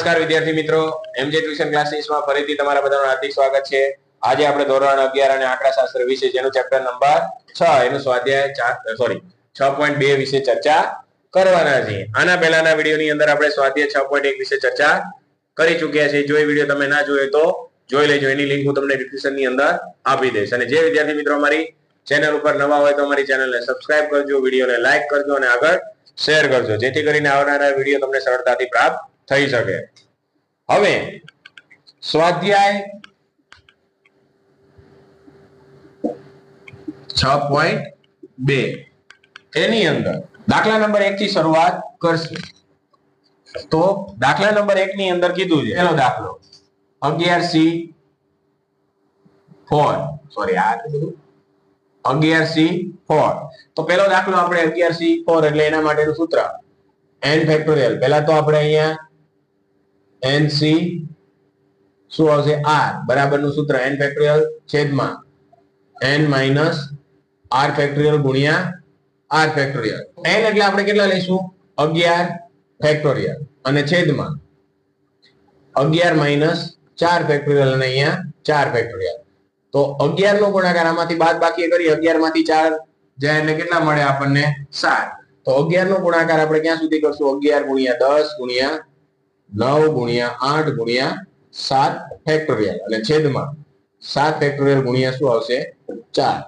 નમસ્કાર, વિદ્યાર્થી મિત્રો. એમજે ટ્યુશન ક્લાસીસમાં ફરીથી તમારા બધાનું હાર્દિક સ્વાગત છે. આજે આપણે ધોરણ અગિયાર અને આંકડાશાસ્ત્ર વિશે, જેનું ચેપ્ટર નંબર છ, એનું સ્વાધ્યાય ચાર સોરી છ પોઈન્ટ બે વિશે ચર્ચા કરવાના છીએ. આના પહેલાના વિડીયોની અંદર આપણે સ્વાધ્યાય છ પોઈન્ટ એક વિશે ચર્ચા કરી ચૂક્યા છીએ. જો એ વીડિયો તમે ના જોયો તો જોઈ લેજો. એની લિંક હું તમને ડિસ્ક્રિપ્શનની અંદર આપી દઈશ. અને જે વિદ્યાર્થી મિત્રો અમારી ચેનલ ઉપર નવા હોય તો અમારી ચેનલને સબસ્ક્રાઇબ કરજો, વિડીયોને લાઈક કરજો અને આગળ શેર કરજો. જેથી કરીને આવનારા વીડિયો તમને સરળતાથી પ્રાપ્ત થઈ શકે. હવે સ્વાધ્યાય છ પોઈન્ટ બે. એની અંદર દાખલા નંબર એક થી શરૂઆત કરશું. તો દાખલા નંબર એક ની અંદર કીધું છે. એનો દાખલો. અગિયાર સી ફોર સોરી આ અગિયાર સી ફોર તો પેલો દાખલો આપણે અગિયાર સી ફોર એટલે એના માટેનું સૂત્ર. એન ફેક્ટોરિયલ પહેલા તો આપણે અહીંયા n સી શું આવશે? R. બરાબરનું સૂત્ર એન ફેક્ટોરિયલ છેદમાં એન માઇનસ આર ફેક્ટોરિયલ ગુણ્યા આર ફેક્ટોરિયલ એન એટલે આપણે કેટલા લઈશું? 11 ફેક્ટોરિયલ અને છેદમાં 11 માઇનસ ચાર ફેક્ટોરિયલ અને અહીંયા ચાર ફેક્ટોરિયલ તો 11 નો ગુણાકાર આમાંથી બાદ બાકી કરી 11 માંથી ચાર જાય એટલે કેટલા મળે આપણને સાત. તો 11 નો ગુણાકાર આપણે ક્યાં સુધી કરશું? 11 ગુણ્યા દસ ગુણ્યા 9 ગુણ્યા આઠ ગુણ્યા સાત ફેક્ટોરિયલ અને છેદમાં સાત ફેક્ટોરિયલ ગુણ્યા શું આવશે? 4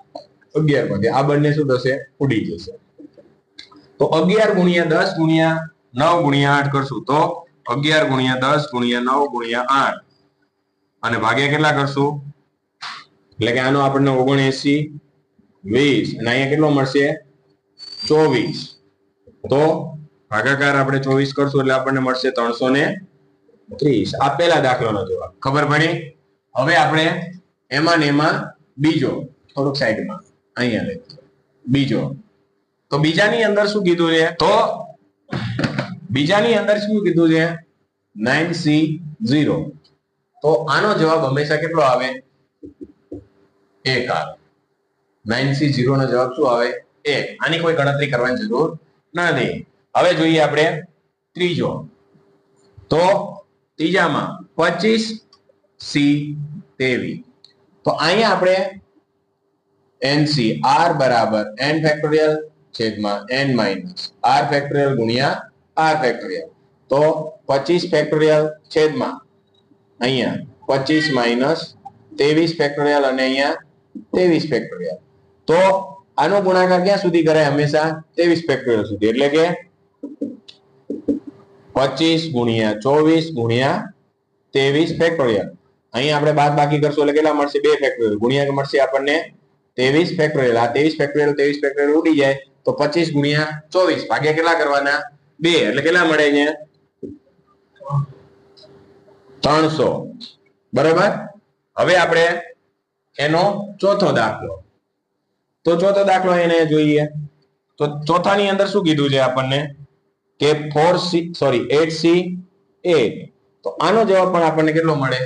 11 માંથી આ બંને શું થશે? ઉડી જશે. તો 11 ગુણ્યા દસ ગુણ્યા નવ ગુણ્યા આઠ કરશું તો 11 ગુણ્યા દસ ગુણ્યા નવ ગુણ્યા આઠ. અને ભાગ્યા કેટલા કરશું? એટલે કે આનો આપણને 79 20 અને અહીંયા કેટલો મળશે? 24 તો ભાગાકાર આપણે 24 કરશું એટલે આપણને મળશે 330 આ પહેલા દાખલાનો જવાબ. ખબર પડી? હવે આપણે એમાં ને એમાં બીજો, થોડુંક સાઈડમાં, અહીંયા લઈ બીજો. તો બીજાની અંદર શું કીધું છે? તો બીજાની અંદર શું કીધું છે? 9c0 તો આનો જવાબ હંમેશા કેટલો આવે? એક આવે. 9c0 નો જવાબ શું આવે? એક. આની કોઈ ગણતરી કરવાની જરૂર નથી. હવે જોઈએ આપણે ત્રીજો. તો ત્રીજામાં 25 સી તેવી. તો અહીંયા આપણે એનસી આર બરાબર એન ફેક્ટોરિયલ છેદમાં એન માઇનસ આર ફેક્ટોરિયલ ગુણ્યા આર ફેક્ટોરિયલ. તો 25 ફેક્ટોરિયલ છેદમાં અહીંયા 25 માઇનસ 23 ફેક્ટોરિયલ અને અહીંયા 23 ફેક્ટોરિયલ. તો આનો ગુણાકાર ક્યાં સુધી કરાય? હંમેશા 23 ફેક્ટોરિયલ સુધી. એટલે કે 25 ગુણ્યા 24 ગુણ્યા 23 ફેક્ટોરિયલ અહીંયા આપણે બાદ બાકી કરશું એટલે કેટલા મળશે? બે ફેક્ટોરિયલ ગુણ્યા મળશે આપણને 23 ફેક્ટોરિયલ આ 23 ફેક્ટોરિયલ 23 ફેક્ટોરિયલ ઉડી જાય તો 25 ગુણ્યા 24 ભાગ્યા કેટલા કરવાના? બે. એટલે કેટલા મળે અહીંયા? ત્રણસો. બરાબર? હવે આપણે એનો ચોથો દાખલો. તો ચોથો દાખલો એને જોઈએ. તો ચોથાની અંદર શું કીધું છે આપણને? કે four C sorry eight C એ તો આનો જવાબ પણ આપણને કેટલો મળે?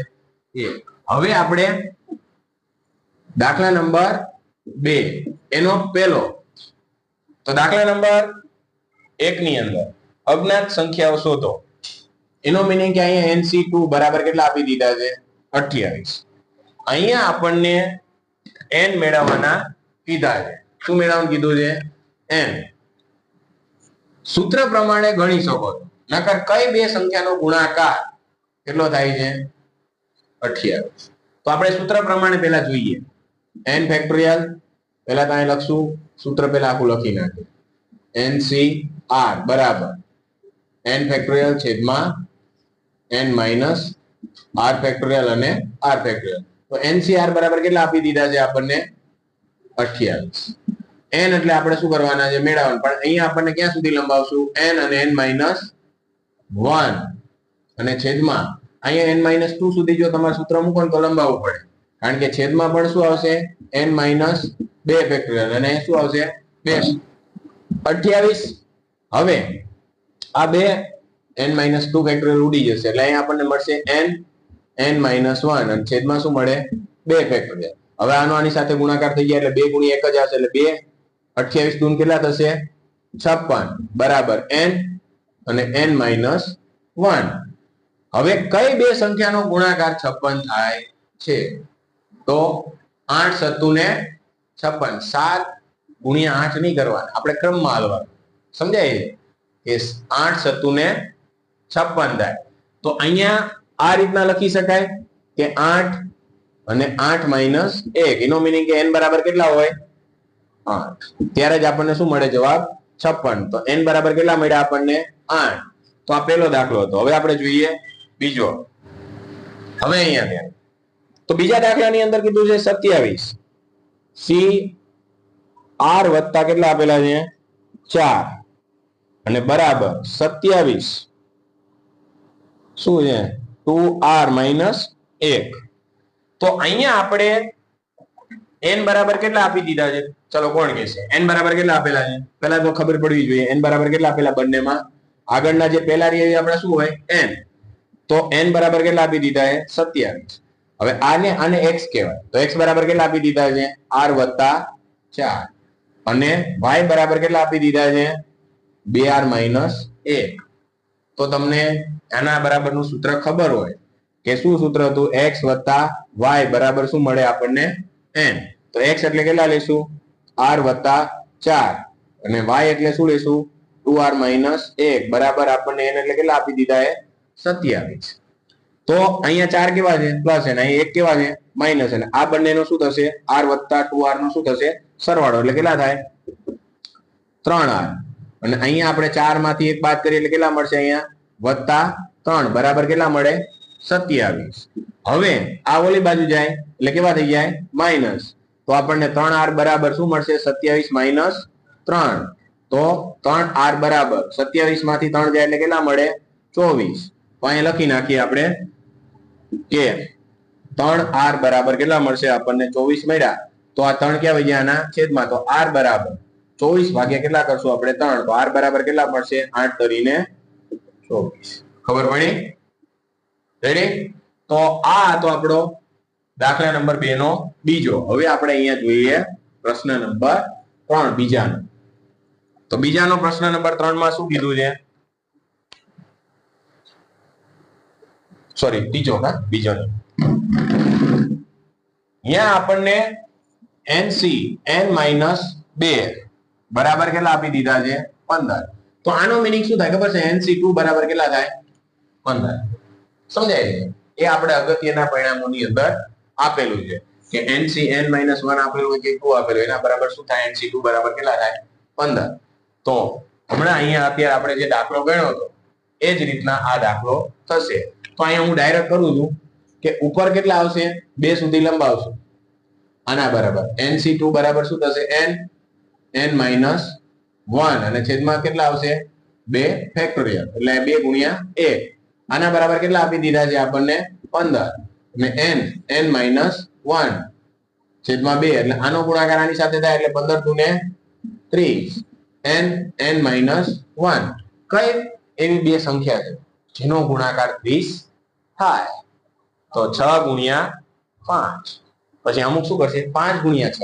એ હવે આપણે દાખલા નંબર બે, એનો પહેલો તો દાખલા નંબર એક ની અંદર. અજ્ઞાત સંખ્યાઓ શોધો. એનો મિનિંગ કે અહીંયા એનસી ટુ બરાબર કેટલા આપી દીધા છે? અઠ્યાવીસ. અહીંયા આપણને એન મેળવવાના કીધા છે. શું મેળવવાનું કીધું છે? એન સૂત્ર પ્રમાણે ગણી શકો છો. નકર કઈ બે સંખ્યાનો ગુણાકાર કેટલો થાય છે? અઠ્યાવીસ તો આપણે સૂત્ર પ્રમાણે પહેલા જોઈએ. એન ફેક્ટોરિયલ પહેલા તમે લખશું, સૂત્ર પહેલા આખું લખી નાખીએ. એન સી આર બરાબર. એન ફેક્ટોરિયલ છેદમાં એન માઇનસ આર ફેક્ટોરિયલ અને આર ફેક્ટોરિયલ તો એનસીઆર બરાબર કેટલા આપી દીધા છે આપણને? અઠ્યાવીસ એન એટલે આપણે શું કરવાના છે? મેળવવાનું. પણ અહીંયા આપણને ક્યાં સુધી લંબાવશું? એન અને એન માઇનસ વન અને છેદમાં, અહીંયા એન માઇનસ ટુ સુધી જો તમારે સૂત્ર મૂકો તો લંબાવવું પડે. કારણ કે છેદમાં પણ શું આવશે? એન માઇનસ બે ફેક્ટોરિયલ અને શું આવશે? બે. અઠ્યાવીસ. હવે, આ બે એન માઇનસ ટુ ફેક્ટોરિયલ ઉડી જશે. એટલે અહીંયા આપણને મળશે એન એન માઇનસ વન અને છેદમાં શું મળે? બે ફેક્ટોરિયલ હવે આનો આની સાથે ગુણાકાર થઈ ગયા એટલે બે ગુણ્યા એક જ આવશે એટલે બે અઠ્યાવીસ દૂન કેટલા થશે? છપ્પન. બરાબર. n અને n માઇનસ વન. હવે કઈ બે સંખ્યાનો ગુણાકાર છપ્પન થાય છે? તો આઠ સત્તુ ને છપ્પન. સાત ગુણ્યા આઠ નહીં કરવાના. આપણે ક્રમમાં હાલવાનું. સમજાય? કે આઠ સત્તુ ને છપ્પન થાય. તો અહીંયા આ રીતના લખી શકાય કે આઠ અને આઠ માઇનસ એક. એનો મિનિંગ કે એન બરાબર કેટલા હોય? આઠ ત્યારે જ આપણને શું મળે જવાબ? છપ્પન. તો એન બરાબર કેટલા મળ્યા આપણને? આઠ. તો આ પહેલો દાખલો હતો. હવે આપણે જોઈએ બીજો. હવે અહીંયા ધ્યાન. તો બીજા દાખલાની અંદર કીધું છે સત્યાવીસ. સી આર વત્તા કેટલા આપેલા છે? ચાર. અને બરાબર સત્યાવીસ. શું છે? ટુ આર માઇનસ એક. તો અહીંયા આપણે એન બરાબર કેટલા આપી દીધા છે? ચલો કોણ કહેશે એન બરાબર કેટલા આપેલા છે? પહેલા તો ખબર પડવી જોઈએ એન બરાબર કેટલા આપેલા બંનેમાં? આગળના જે પહેલા રહી આપણે શું હોય? એન તો એન બરાબર કેટલા આપી દીધા છે સત્યાવીસ. હવે આને આને એક્સ કહેવાય. તો એક્સ બરાબર કેટલા આપી દીધા છે? આર વત્તા ચાર. અને વાય બરાબર કેટલા આપી દીધા છે? બે આર માઇનસ એક. તો તમને આના બરાબરનું સૂત્ર ખબર હોય કે શું સૂત્ર હતું? એક્સ વત્તા વાય બરાબર શું મળે આપણને? એન તો એક્સ એટલે કેટલા લઈશું? આર વત્તા ચાર. અને વાય એટલે શું લેશું ટુ આર માઇનસ એક. બરાબર આપણને એને એટલે કેટલા આપી દીધા એ? સત્યાવીસ. તો અહીંયા ચાર કેવા છે? પ્લસ અને અહીં એક કેવા છે? માઇનસ અને આ બંનેનો શું થશે? આર વત્તા ટુ આર નો શું થશે? સરવાળો. એટલે કેટલા થાય? ત્રણ આર. અને અહીંયા આપણે ચારમાંથી એક બાદ કરીએ એટલે કેટલા મળશે અહીંયા? વત્તા ત્રણ. બરાબર કેટલા મળે? સત્યાવીસ. હવે આ ઓલી બાજુ જાય. એટલે કેવા થઈ જાય? માઇનસ. તો આપણને ત્રણ આર બરાબર શું મળશે? સત્યાવીસ માઇનસ ત્રણ. તો ત્રણ આર બરાબર. સત્યાવીસમાંથી ત્રણ જાય એટલે કેટલા મળે? ચોવીસ. તો અહીંયા લખી નાખીએ આપણે કે ત્રણ આર બરાબર કેટલા મળશે? આપણને ચોવીસ મળ્યા. તો આ ત્રણ ક્યાં વહી ગયા? છેદમાં. તો આર બરાબર. ચોવીસ ભાગ્યા કેટલા કરશું આપણે? ત્રણ. તો આર બરાબર કેટલા મળશે? આઠ કરીને ચોવીસ. ખબર પડી? રેડી તો આ હતો આપણો દાખલા નંબર બે નો બીજો. હવે આપણે અહીંયા જોઈએ પ્રશ્ન નંબર ત્રણ, બીજાનો. તો બીજાનો પ્રશ્ન નંબર ત્રણમાં શું કીધું છે? સોરી ત્રીજો હા બીજો અહીંયા આપણને એનસી એન માઇનસ બે. બરાબર કેટલા આપી દીધા છે? પંદર. તો આનો મિનિંગ શું થાય? ખબર છે? એનસી ટુ બરાબર કેટલા થાય? પંદર. સમજાય છે? એ આપણે અગત્યના પરિણામોની અંદર આપેલું છે. કે એનસી એન માઇનસ વન આપેલું હોય કે ટુ આપેલું એના બરાબર શું થાય? એનસી ટુ બરાબર કેટલા થાય? પંદર. તો હમણાં અહીંયા અત્યારે આપણે જે દાખલો ગણ્યો હતો, એ જ રીતના આ દાખલો થશે. તો અહીંયા હું ડાયરેક્ટ કરું છું કે ઉપર કેટલા આવશે? બે સુધી લંબાવશું. આના બરાબર. એનસી ટુ બરાબર શું થશે? એન એન માઇનસ વન અને છેદમાં કેટલા આવશે? બે ફેક્ટોરિયલ એટલે બે ગુણ્યા એક. આના બરાબર કેટલા આપી દીધા છે આપણને? પંદર. અને એન એન માઇનસ વન છેદમાં બે, એટલે આનો ગુણાકાર આની સાથે થાય એટલે પંદર દુ ને ત્રીસ. એન એન માઇનસ વન કઈ? એવી બે સંખ્યા છે, જેનો ગુણાકાર ત્રીસ થાય. તો છ ગુણ્યા પાંચ. પછી અમુક શું કરશે? પાંચ ગુણ્યા છ.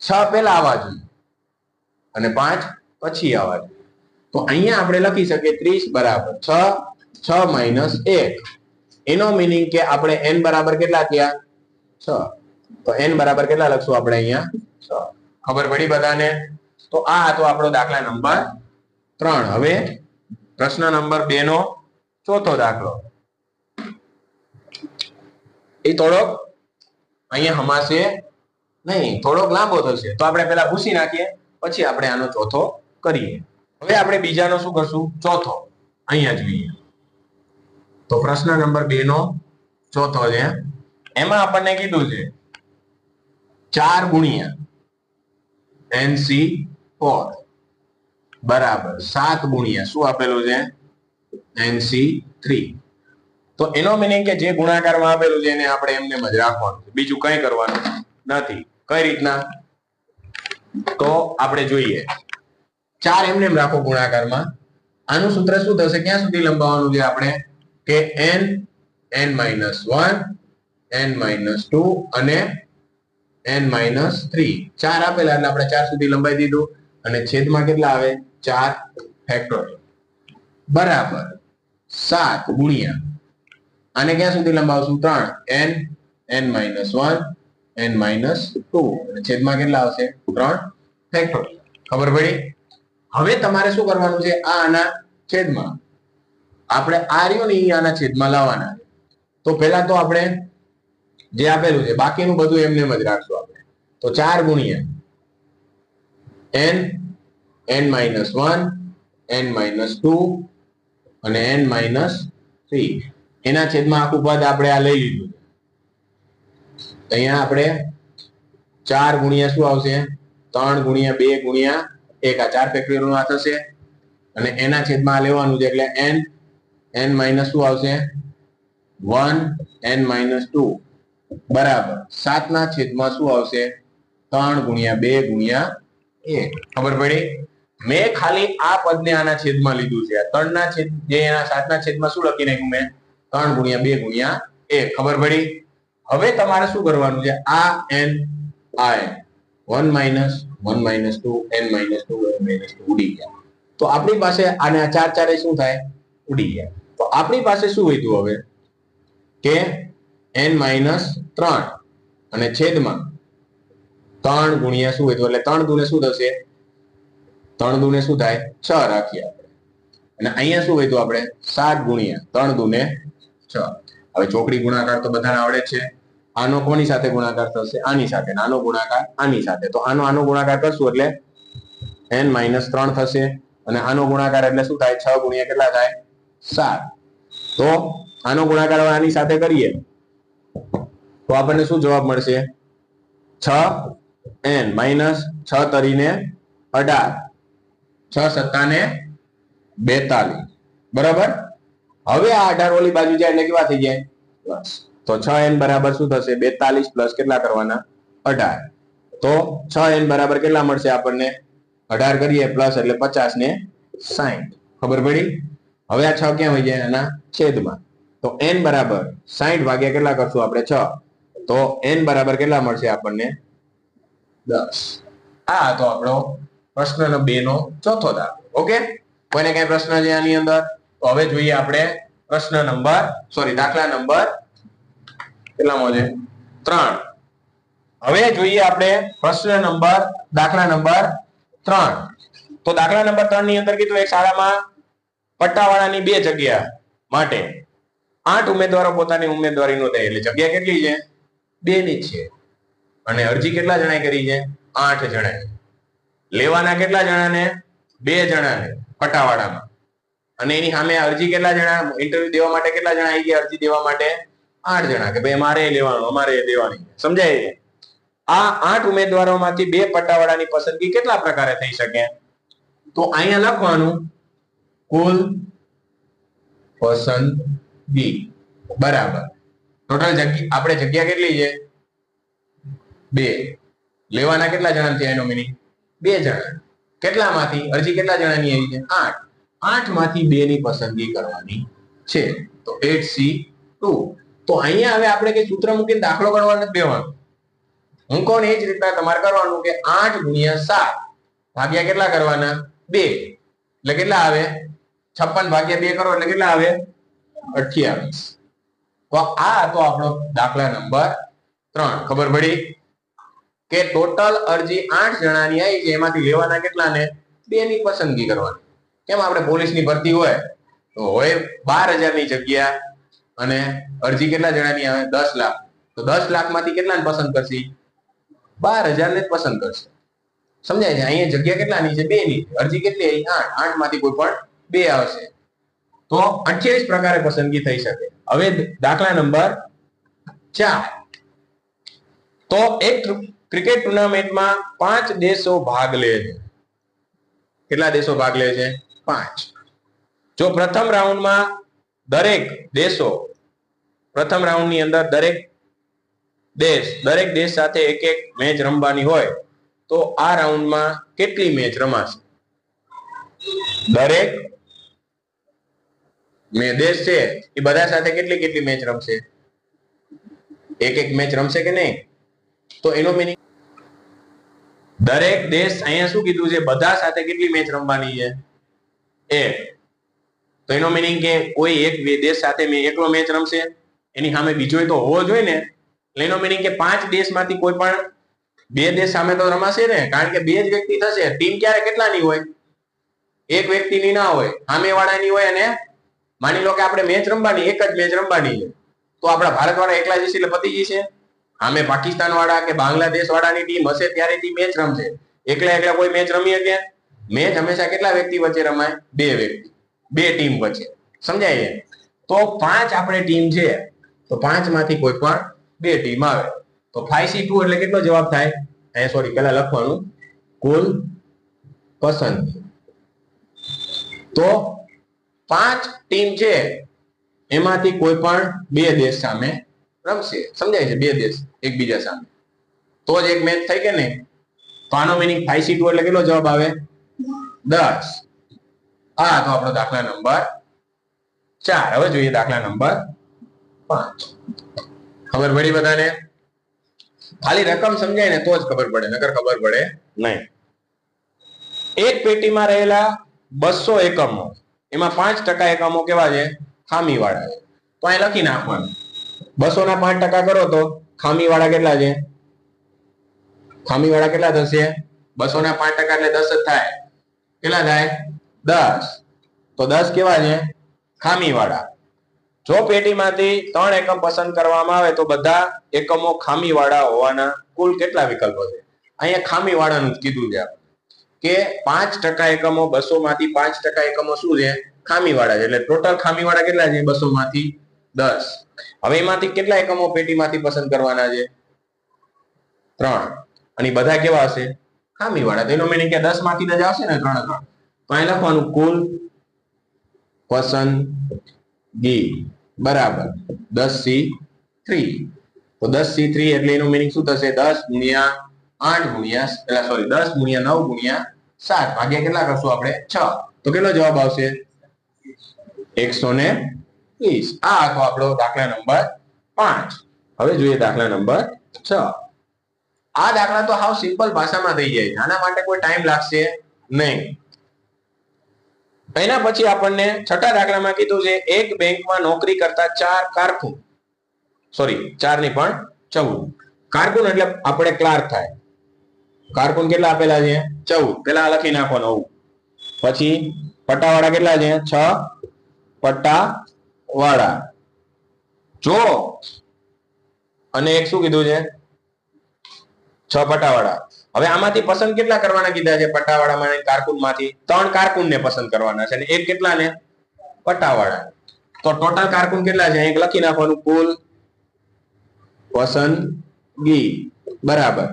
છ પેલા આવવા જોઈએ. અને પાંચ પછી આવવા જોઈએ. તો અહીંયા આપણે લખી શકીએ ત્રીસ બરાબર છ છ માઇનસ એક. એનો મિનિંગ કે આપણે એન બરાબર કેટલા થયા? છ. તો એન બરાબર કેટલા લખશું આપણે અહીંયા? છ. ખબર પડી બધાને? તો આ હતો આપણો દાખલા નંબર ત્રણ. હવે પ્રશ્ન નંબર બે નો ચોથો દાખલો. એ થોડોક અહીંયા હમાશે નહીં, થોડોક લાંબો થશે. તો આપણે પેલા ભૂસી નાખીએ, પછી આપણે આનો ચોથો કરીએ. હવે આપણે બીજાનો શું કરશું? ચોથો. અહીંયા જોઈએ. તો પ્રશ્ન નંબર બે નો ચોથો છે. એમાં આપણને કીધું છે ચાર ગુણ્યા એનસી ફોર બરાબર, સાત ગુણ્યા, શું આપેલું છે? એનસી થ્રી તો એનો મિનિંગ કે જે ગુણાકારમાં આપેલું છે એને આપણે એમને જ રાખવાનું છે. બીજું કઈ કરવાનું નથી. કઈ રીતના? તો આપણે જોઈએ. ચાર એમને એમ રાખો ગુણાકારમાં. આનું સૂત્ર શું થશે? ક્યાં સુધી લંબાવવાનું છે આપણે? કે n n minus one n minus two અને એન માઇનસ થ્રી ચાર આપેલા એટલે આપણે ચાર સુધી લંબાઈ દીધું. અને છેદમાં કેટલા આવે? ચાર ફેક્ટોરિયલ બરાબર. સાત ગુણ્યા. આને ક્યાં સુધી લંબાવશું? ત્રણ. N n minus one n minus two છેદમાં કેટલા આવશે? ત્રણ ફેક્ટોરિયલ ખબર પડી? હવે તમારે શું કરવાનું છે? આ આના છેદમાં. આપણે આ રહ્યું ને આના છેદમાં લાવવાના. તો પહેલા તો આપણે જે આપેલું છે, બાકીનું બધું એમને જ રાખશું આપણે. તો ચાર ગુણ્યા n n minus one n minus two અને એન માઇનસ થ્રી એના છેદમાં આખું પદ આપણે આ લઈ લીધું. અહીંયા આપણે ચાર ગુણ્યા શું આવશે? ત્રણ ગુણ્યા બે ગુણ્યા એક. આ ચાર ફેક્ટરીઓનું આ થશે. અને એના છેદમાં આ લેવાનું છે એટલે એન એન માઇનસ શું આવશે. વન એન માઇનસ ટુ બરાબર. સાતના છેદમાં શું આવશે? ત્રણ ગુણ્યા બે ગુણ્યા એક. ખબર પડી? મેં ખાલી આ પદને આના છેદમાં લીધું છે. ત્રણના છેદ, જે એના સાતના છેદમાં શું લખી નાખ્યું મેં? ત્રણ ગુણ્યા બે ગુણ્યા એક. ખબર પડી? હવે તમારે શું કરવાનું છે? આ એન આ n one minus one minus two n minus two n minus two ઉડી ગયા. તો આપણી પાસે આને ચાર ચારે શું થાય? ઉડી ગયા. તો આપણી પાસે શું વધ્યું હવે? કે એન માઇનસ ત્રણ અને છેદમાં ત્રણ ગુણ્યા શું વધ્યું એટલે ત્રણ દુને શું થશે? ત્રણ દુને શું થાય? છ રાખીએ આપણે. અને અહીંયા શું વધ્યું આપણે? સાત ગુણ્યા ત્રણ દુને છ. હવે ચોકડી ગુણાકાર તો બધાને આવડે છે. આનો કોની સાથે ગુણાકાર થશે? આની સાથે. આનો ગુણાકાર આની સાથે. તો આનો આનો ગુણાકાર કરશું એટલે એન માઇનસ ત્રણ થશે. અને આનો ગુણાકાર એટલે શું થાય? છ ગુણ્યા કેટલા થાય? સાત. તો આનો ગુણાકાર આની સાથે કરીએ. તો આપણને શું જવાબ મળશે? છ એન માઇનસ છ તરીને અઢાર. છ સત્તાને બેતાલીસ. બરાબર? હવે આ અઢાર ઓલી બાજુ જાય એટલે કેવા થઈ જાય? પ્લસ તો છ એન બરાબર શું થશે? બેતાલીસ પ્લસ કેટલા કરવાના? અઢાર. તો છ એન બરાબર કેટલા મળશે આપણને? અઢાર કરીએ પ્લસ એટલે પચાસ ને સાહીઠ ખબર પડી? હવે આ છ ક્યાં હોય જાય એના છેદમાં. તો એન બરાબર સાઈઠ ભાગ્યા કેટલા કરશું આપણે? છ. તો એન બરાબર કેટલા મળશે આપણને? દસ. આ તો આપણો પ્રશ્ન બે નો ચોથો દાખલો ઓકે? કોઈને કઈ પ્રશ્ન છે આની અંદર? તો હવે જોઈએ આપણે પ્રશ્ન નંબર સોરી દાખલા નંબર કેટલામો છે ત્રણ. હવે જોઈએ આપણે પ્રશ્ન નંબર, દાખલા નંબર ત્રણ. તો દાખલા નંબર ત્રણની અંદર કીધું એક શાળામાં પટ્ટાવાળાની બે જગ્યા માટે. આઠ ઉમેદવારો પોતાની ઉમેદવારી નોંધાઈ એટલે જગ્યા કેટલી છે? બે ની છે. અને અરજી કેટલા જણાએ કરી છે? આઠ જણાએ. લેવાના કેટલા જણાને? બે જણાને પટ્ટાવાળામાં અને એની સામે અરજી કેટલા જણા? ઇન્ટરવ્યુ દેવા માટે કેટલા જણા આવી ગયા? અરજી દેવા માટે આઠ જણા. કે ભાઈ મારે લેવાનું, અમારે દેવાની. સમજાય છે? આ આઠ ઉમેદવારોમાંથી બે પટ્ટાવાળાની પસંદગી કેટલા પ્રકારે થઈ શકે? તો અહીંયા લખવાનું કુલ પસંદગી. બરાબર. ટોટલ જગ્યા, આપણે જગ્યા કેટલી છે? બે. લેવાના કેટલા જણા થયા એનો મિનિંગ બે જણા. કેટલામાંથી? અરજી કેટલા જણાની આવી છે? આઠ. આઠમાંથી બે ની પસંદગી કરવાની છે. તો એટ સી ટુ તો અહીંયા હવે આપણે કઈ સૂત્ર મૂકીને દાખલો ગણવા નથી દેવાનો હું કોણ? એ જ રીતના તમારે કરવાનું કે આઠ ગુણ્યા સાત. ભાગ્યા કેટલા કરવાના? બે. એટલે કેટલા આવે? છપ્પન ભાગ્યા બે કરો એટલે કેટલા આવે? અઠ્યાવીસ. તો આ હતો આપણો દાખલા નંબર ત્રણ. ખબર પડી? કે ટોટલ અરજી આઠ જણાની આવી છે, એમાંથી લેવાના કેટલા ને બે ની પસંદગી કરવાની. કેમ આપણે પોલીસની ભરતી હોય? તો હોય બાર હજારની જગ્યા અને અરજી કેટલા જણાની આવે? દસ લાખ. તો દસ લાખમાંથી કેટલાને પસંદ કરશે? બાર હજાર ને જ પસંદ કરશે. સમજાય છે અહીંયા જગ્યા કેટલાની છે? બે ની અરજી કેટલી? આવી આઠ. આઠમાંથી કોઈ પણ બે આવશે. તો અઠ્યાવીસ પ્રકારે પસંદગી થઈ શકે. હવે દાખલા નંબર ચાર. તો એક ક્રિકેટ ટુર્નામેન્ટમાં પાંચ દેશો ભાગ લે છે. કેટલા દેશો ભાગ લે છે? પાંચ. જો પ્રથમ રાઉન્ડમાં દરેક દેશો, પ્રથમ રાઉન્ડની અંદર દરેક દેશ દરેક દેશ સાથે એક એક મેચ રમવાની હોય તો આ રાઉન્ડમાં કેટલી મેચ રમાશે? દરેક? દેશ છે, એ બધા સાથે કેટલી કેટલી મેચ રમશે? એક એક મેચ રમશે કે નહીં? તો એનો મિનિંગ દરેક દેશ અહીંયા શું કીધું છે? બધા સાથે કેટલી મેચ રમવાની છે? એક. તો એનો મિનિંગ કે કોઈ એક દેશ સાથે મેં એકલો મેચ રમશે? એની સામે બીજો તો હોવો જોઈએ ને. એનો મિનિંગ કે પાંચ દેશમાંથી કોઈ પણ બે દેશ સામે તો રમાશે ને, કારણ કે બે જ વ્યક્તિ થશે. ટીમ ક્યારે કેટલાની હોય? એક વ્યક્તિની ના હોય. સામે વાળાની હોય અને માની લો કે આપણે મેચ રમવાની, એક જ મેચ રમવાની છે. તો આપણા ભારત વાળા એકલા જશે એટલે પતી જશે. આમે પાકિસ્તાન વાળા કે બાંગ્લાદેશ વાળાની ટીમ હશે ત્યારે ટીમ મેચ રમશે. એકલા એકલા કોઈ મેચ રમી શકે? મેચ હંમેશા કેટલા વ્યક્તિ વચ્ચે રમાય? બે વ્યક્તિ. બે ટીમ વચ્ચે. સમજાય તો પાંચ આપણે ટીમ છે. તો પાંચમાંથી કોઈ પણ બે ટીમ આવે. તો ફાઈવ સી ટુ એટલે કેટલો જવાબ થાય? અહીંયા સોરી પેલા લખવાનું. કુલ પસંદગી તો પાંચ ટીમ છે, એમાંથી કોઈ પણ બે દેશ સામે રમશે. સમજાય છે? બે દેશ એકબીજા સામે. તો જ એક મેચ થઈ કે નહીં? તો આનો મિનિંગ ફાઈવ સી ટુ એટલે કેટલો જવાબ આવે? દસ. આ તો આપણો દાખલા નંબર ચાર. હવે જોઈએ દાખલા નંબર પાંચ. ખબર પડી બધાને? ખાલી રકમ સમજાય ને તો જ ખબર પડે, નકર ખબર પડે. નહીં. એક પેટીમાં રહેલા બસો એકમો, એમાં પાંચ ટકા એકમો કેવા છે? ખામી વાળા છે. તો અહીં લખી નાખવાનું. બસો ના પાંચ ટકા કરો તો ખામી વાળા કેટલા છે? ખામી વાળા કેટલા થશે? બસો ના પાંચ ટકા એટલે દસ જ થાય. કેટલા થાય? દસ. તો દસ કેવા છે? ખામી વાળા જો પેટીમાંથી ત્રણ એકમ પસંદ કરવામાં આવે તો બધા એકમો ખામી વાળા હોવાના કુલ કેટલા વિકલ્પો છે? અહીંયા ખામી વાળાનું જ કીધું છે કે પાંચ ટકા એકમો બસો માંથી પાંચ ટકા એકમો શું છે? ખામી વાળા છે. એટલે ટોટલ ખામી વાળા કેટલા છે? બસો માંથી દસ. હવે એમાંથી કેટલા એકમો પેટીમાંથી પસંદ કરવાના છે? ત્રણ. અને બધા કેવા હશે? ખામી વાળા તેનો મિનિંગ કે દસમાંથી જ આવશે ને? ત્રણ ત્રણ. તો અહીં લખવાનું કુલ પસંદગી. બરાબર. દસ સી થ્રી. તો દસ સી થ્રી એટલે એનું મિનિંગ શું થશે? દસ ગુણ્યા આઠ ગુણ્યા એટલે સોરી દસ ગુણ્યા નવ ગુણ્યા સાત. ભાગ્યા કેટલા કરશું આપણે? છ. તો કેટલો જવાબ આવશે? એકસો ને વીસ. આ આખો આપણો દાખલા નંબર પાંચ. હવે જોઈએ દાખલા નંબર છ. આ દાખલા તો હાવ સિમ્પલ ભાષામાં થઈ જાય આના માટે કોઈ ટાઈમ લાગશે નહીં. એના પછી આપણને છઠ્ઠા દાખલામાં કીધું છે, એક બેંકમાં નોકરી કરતા ચાર કારકુન. સોરી ચારની પણ ચૌદ. કારકુન એટલે આપણે ક્લાર્ક થાય. કારકુન કેટલા આપેલા છે? ચૌદ. પેલા લખી નાખો નવું પછી પટ્ટાવાળા કેટલા છે? છ. પટ્ટા વાળા જો અને એક શું કીધું છે? છ પટ્ટાવાળા. હવે આમાંથી પસંદ કેટલા કરવાના કીધા છે? પટ્ટાવાળામાં કારકુનમાંથી? ત્રણ કારકુન ને પસંદ કરવાના છે. અને એક કેટલા ને પટ્ટાવાળા તો ટોટલ કારકુન કેટલા છે? એક લખી નાખવાનું. કુલ પસંદગી. બરાબર.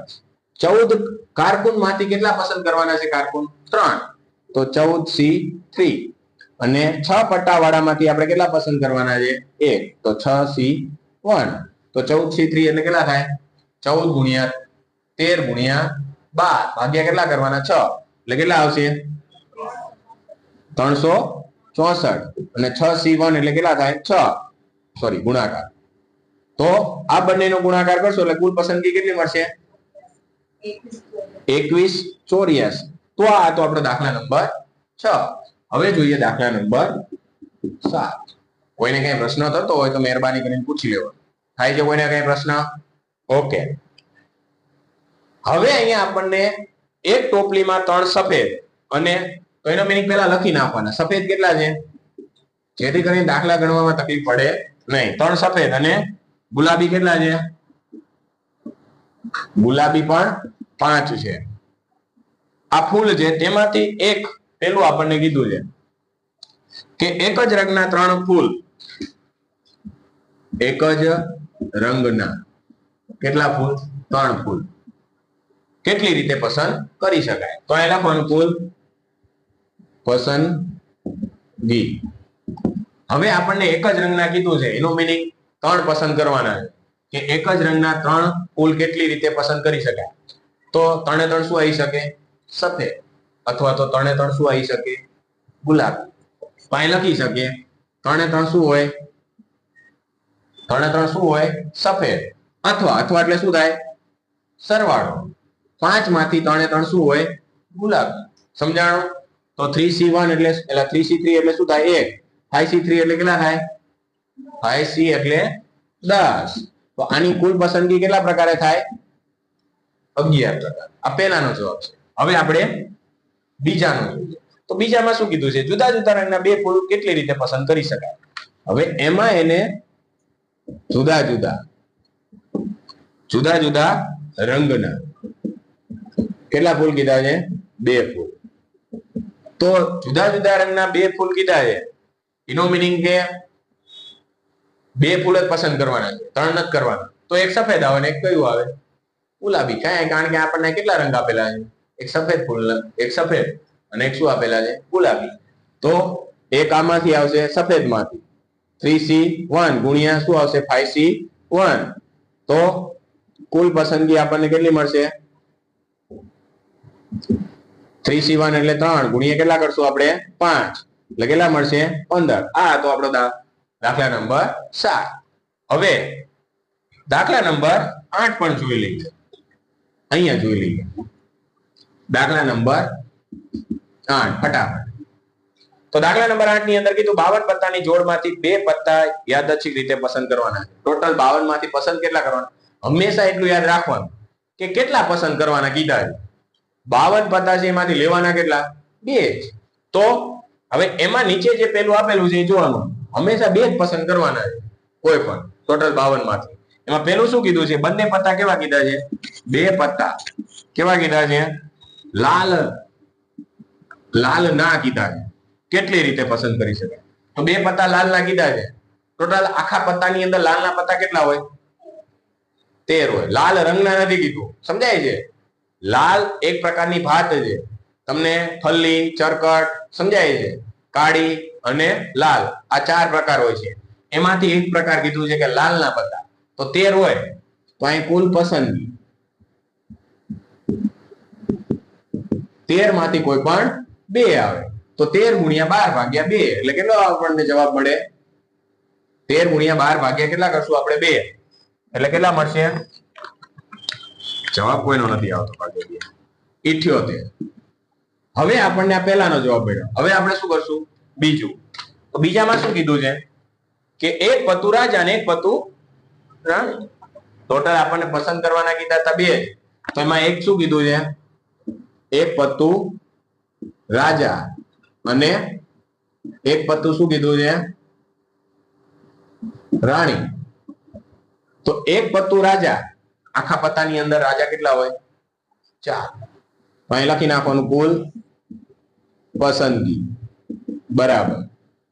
ચૌદ કારકુનમાંથી કેટલા પસંદ કરવાના છે કારકુન? ત્રણ. તો ચૌદ સી થ્રી. અને છ પટ્ટાવાળા માંથી આપણે કેટલા પસંદ કરવાના છે? એક. તો છ સી વન. તો ચૌદ સી થ્રી એટલે કેટલા થાય? ચૌદ ગુણ્યા તેર ગુણ્યા બાર. ભાગ્યા કેટલા કરવાના? છ. એટલે કેટલા આવશે? ત્રણસો ચોસઠ. અને છ સી વન એટલે કેટલા થાય? છ. સોરી ગુણાકાર. તો આ બંનેનો ગુણાકાર કરશો એટલે કુલ પસંદગી કેટલી મળશે? એકવીસ ચોર્યાસી. તો આ હતો આપણો દાખલા નંબર છ. હવે જોઈએ દાખલા નંબર સાત. કોઈને કઈ પ્રશ્ન થતો હોય તો મહેરબાની કરીને પૂછી લેવો થાય છે કોઈને કઈ પ્રશ્ન? ઓકે. હવે અહીંયા આપણને એક ટોપલીમાં ત્રણ સફેદ અને તો એનો મિનિંગ પેલા લખી નાખવાના. સફેદ કેટલા છે? જેથી કરીને દાખલા ગણવામાં તકલીફ પડે નહીં. ત્રણ સફેદ અને ગુલાબી કેટલા છે? ગુલાબી પણ પાંચ છે. આ ફૂલ છે. તેમાંથી એક પેલું આપણને કીધું છે કે એક જ રંગના ત્રણ ફૂલ. એક જ રંગના. કેટલા ફૂલ? ત્રણ ફૂલ. કેટલી રીતે પસંદ કરી શકાય? તો અહીં લખવાનું કુલ પસંદગી. હવે આપણને એક જ રંગના કીધું છે. એનું મિનિંગ ત્રણ પસંદ કરવાના કે એક જ રંગના ત્રણ ફૂલ કેટલી રીતે પસંદ કરી શકાય? તો ત્રણે ત્રણ શું આવી શકે? સફેદ. અથવા તો ત્રણે ત્રણ શું આવી શકે? ગુલાબી. તો લખી શકીએ. ત્રણે ત્રણ શું હોય? ત્રણે ત્રણ શું હોય? સફેદ. અથવા અથવા એટલે શું થાય? સરવાળો. પાંચમાંથી ત્રણે ત્રણ શું હોય? ગુલાબી. સમજાણો? તો થ્રી સી વન એટલે એટલે થ્રી સી થ્રી એટલે શું થાય? એક. ફાઈવ સી થ્રી એટલે કેટલા થાય? ફાઈવ સી એટલે દસ. તો આની કુલ પસંદગી કેટલા પ્રકારે થાય? અગિયાર પ્રકાર. આ પહેલાનો જવાબ છે. હવે આપણે બીજાનો જોઈએ. તો બીજામાં શું કીધું છે? જુદા જુદા રંગના બે ફૂલ કેટલી રીતે પસંદ કરી શકાય? હવે એમાં એને જુદા જુદા જુદા જુદા રંગના કેટલા ફૂલ કીધા છે? બે ફૂલ. તો જુદા જુદા રંગના બે ફૂલ કીધા છે. એનો મિનિંગ કે બે ફૂલ જ પસંદ કરવાના છે, ત્રણ જ કરવાના. તો એક સફેદ આવે ને એક કયું આવે? ગુલાબી. કાંઈ કારણ કે આપણને કેટલા રંગ આપેલા છે? એક સફેદ ફૂલ, એક સફેદ અને એક શું આપેલા છે? ગુલાબી. તો એક આમાંથી આવશે સફેદમાંથી થ્રી સી વન ગુણ્યા શું આવશે? Five C one. તો કુલ પસંદગી આપણને કેટલી મળશે? થ્રી સી વન એટલે ત્રણ. ગુણ્યા કેટલા કરશું આપણે? પાંચ. એટલે મળશે? પંદર. આ તો આપણો દાખલા નંબર સાત. હવે દાખલા નંબર આઠ પણ જોઈ લઈએ. અહીંયા જોઈ લઈએ. દાખલા નંબર આઠ, ફટાફટ. તો દાખલા નંબર આઠની અંદર કીધું બાવન પત્તાની જોડમાંથી બે પત્તા યાદચ્છિક રીતે પસંદ કરવાના. ટોટલ બાવનમાંથી પસંદ કેટલા કરવાના? હંમેશા એટલું યાદ રાખવાનું કે કેટલા પસંદ કરવાના કીધા બાવન પત્તા એમાંથી લેવાના કેટલા? બે તો હવે એમાં નીચે જે પેલું આપેલું છે, એ જોવાનું. હંમેશા બે જ પસંદ કરવાના છે, કોઈ પણ. ટોટલ બાવનમાંથી એમાં પેલું શું કીધું છે? બંને પત્તા કેવા કીધા છે? બે પત્તા. કેવા કીધા છે? લાલ. લાલ ના કીધા છે. કેટલી રીતે પસંદ કરી શકાય? તો બે પત્તા લાલ ના કીધા છે. ટોટલ આખા પત્તાની અંદર લાલ ના પત્તા કેટલા હોય? તેર હોય. લાલ રંગના નથી કીધું. સમજાય છે? લાલ એક પ્રકારની ભાત છે. તમને ફલ્લી, ચરકટ સમજાય છે. કાળી અને લાલ આ ચાર પ્રકાર હોય છે. એમાંથી એક પ્રકાર કીધું છે કે લાલ ના પત્તા. તો તેર હોય, તો અહીં કુલ પસંદગી તેરમાંથી કોઈ પણ બે આવે. તો તેર ગુણ્યા બાર ભાગ્યા બે, એટલે કેટલો આપણને જવાબ મળે? તેર ગુણ્યા બાર ભાગ્યા કેટલા કરશું આપણે બે? એટલે કેટલા મળશે? જવાબ કોઈનો નથી આવતો ઇઠ્યોતેર હવે આપણને આ પહેલાનો જવાબ મળ્યો. હવે આપણે શું કરશું? બીજું. તો બીજામાં શું કીધું છે? કે એક પતુ રાજા અને એક પતુ ટોટલ આપણને પસંદ કરવાના કીધા હતા બે. તો એમાં એક શું કીધું છે? એક પત્તુ રાજા અને એક પત્તુ શું કીધું છે? રાણી. તો એક પત્તુ રાજા આખા પત્તાની અંદર રાજા કેટલા હોય? ચાર. તો અહીં લખી નાખવાનું કુલ પસંદગી. બરાબર.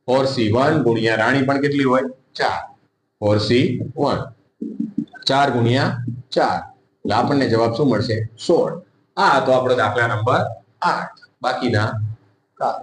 ફોરસી વન ગુણ્યા રાણી પણ કેટલી હોય? ચાર. Four C one. ચાર ગુણ્યા ચાર. એટલે આપણને જવાબ શું મળશે? સોળ. આ હતો આપણો દાખલા નંબર આઠ. બાકીના કાલ